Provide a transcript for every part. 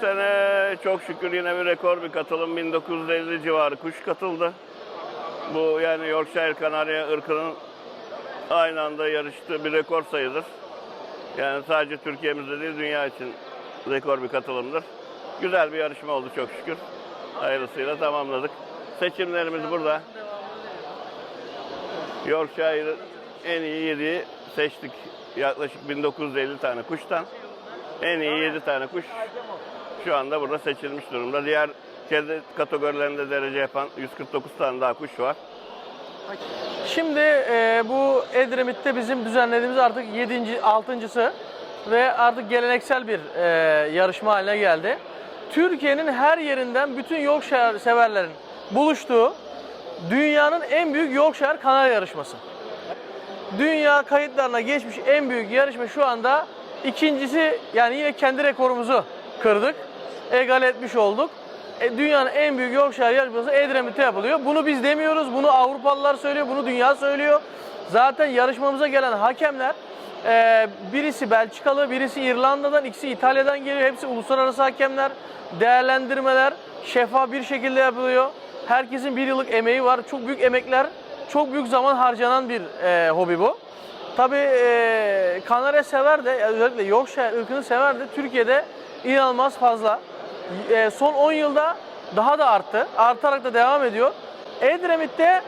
sene çok şükür yine bir rekor bir katılım. 1950 civarı kuş katıldı. Bu yani Yorkshire Kanarya ırkının aynı anda yarıştığı bir rekor sayıdır. Yani sadece Türkiye'mizde değil dünya için rekor bir katılımdır. Güzel bir yarışma oldu çok şükür. Hayırlısıyla tamamladık. Seçimlerimiz burada. Yorkshire'ın en iyi 7'yi seçtik. Yaklaşık 1950 tane kuştan. En iyi 7 tane kuş şu anda burada seçilmiş durumda. Diğer kedi kategorilerinde derece yapan 149 tane daha kuş var. Şimdi e, bu Edremit'te bizim düzenlediğimiz artık 7. 6.sı ve artık geleneksel bir e, yarışma haline geldi. Türkiye'nin her yerinden bütün Yorkshire severlerin buluştuğu dünyanın en büyük Yorkshire Kanarya yarışması. Dünya kayıtlarına geçmiş en büyük yarışma şu anda ikincisi yani yine kendi rekorumuzu kırdık. Egal etmiş olduk. E, dünyanın en büyük Yorkshire yarışması Edremit'te yapılıyor. Bunu biz demiyoruz. Bunu Avrupalılar söylüyor. Bunu dünya söylüyor. Zaten yarışmamıza gelen hakemler e, birisi Belçikalı, birisi İrlanda'dan, ikisi İtalya'dan geliyor. Hepsi uluslararası hakemler. Değerlendirmeler şeffaf bir şekilde yapılıyor. Herkesin bir yıllık emeği var. Çok büyük emekler, çok büyük zaman harcanan bir e, hobi bu. Tabii e, Kanarya sever de özellikle Yorkshire ırkını sever de Türkiye'de inanılmaz fazla. E, son 10 yılda daha da arttı. Artarak da devam ediyor. Edremit'te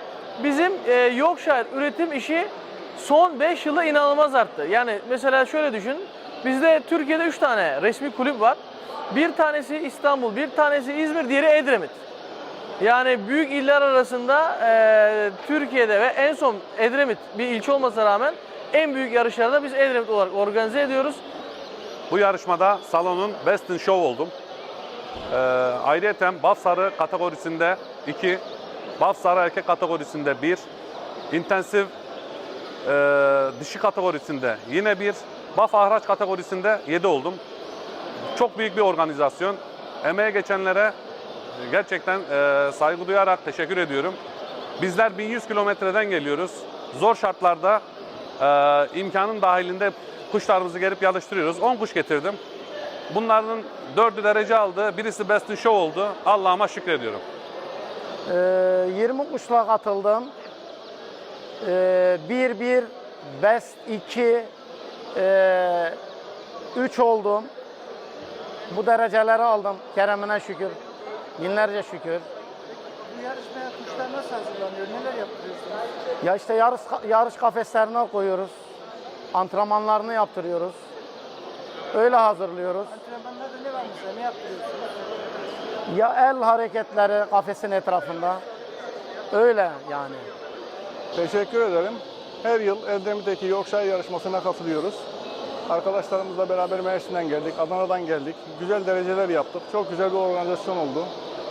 bizim e, Yorkshire üretim işi son 5 yılda inanılmaz arttı. Yani mesela şöyle düşün. Bizde Türkiye'de 3 tane resmi kulüp var. Bir tanesi İstanbul, bir tanesi İzmir, diğeri Edremit. Yani büyük iller arasında e, Türkiye'de ve en son Edremit bir ilçe olmasına rağmen en büyük yarışlarda biz Edremit olarak organize ediyoruz. Bu yarışmada salonun Best in Show oldum. Ee, ayrıyeten Baf Sarı kategorisinde 2, Baf Sarı erkek kategorisinde 1, intensif e, dişi kategorisinde yine 1, Baf Ahraç kategorisinde 7 oldum. Çok büyük bir organizasyon. Emeğe geçenlere gerçekten e, saygı duyarak teşekkür ediyorum. Bizler 1100 kilometreden geliyoruz. Zor şartlarda e, imkanın dahilinde kuşlarımızı gelip yarıştırıyoruz. 10 kuş getirdim. Bunların dördü derece aldı. Birisi Best in Show oldu. Allah'ıma şükrediyorum. Ee, 20 kuşla katıldım. Ee, 1 1 best 2 e, 3 oldum. Bu dereceleri aldım. Kerem'ine şükür. Binlerce şükür. Bu yarışmaya kuşlar nasıl hazırlanıyor? Neler yaptırıyorsunuz? Ya işte yarış yarış kafeslerine koyuyoruz. Antrenmanlarını yaptırıyoruz. Öyle hazırlıyoruz. Antrenmanlarda ne var mesela? Ne yaptırıyorsunuz? Ya el hareketleri kafesin etrafında. Öyle yani. Teşekkür ederim. Her yıl Edremit'teki Yorkshire yarışmasına katılıyoruz. Arkadaşlarımızla beraber Mersin'den geldik, Adana'dan geldik. Güzel dereceler yaptık. Çok güzel bir organizasyon oldu.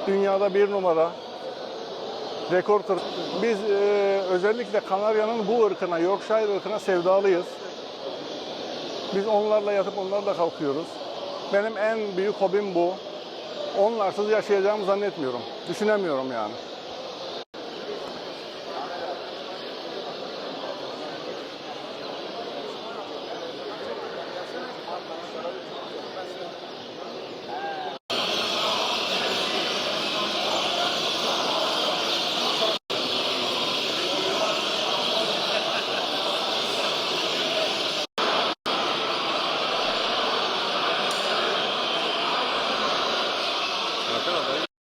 Dünyada bir numara rekor. Biz e, özellikle Kanarya'nın bu ırkına, Yorkshire ırkına sevdalıyız. Biz onlarla yatıp onlarla kalkıyoruz. Benim en büyük hobim bu. Onlarsız yaşayacağımı zannetmiyorum. Düşünemiyorum yani.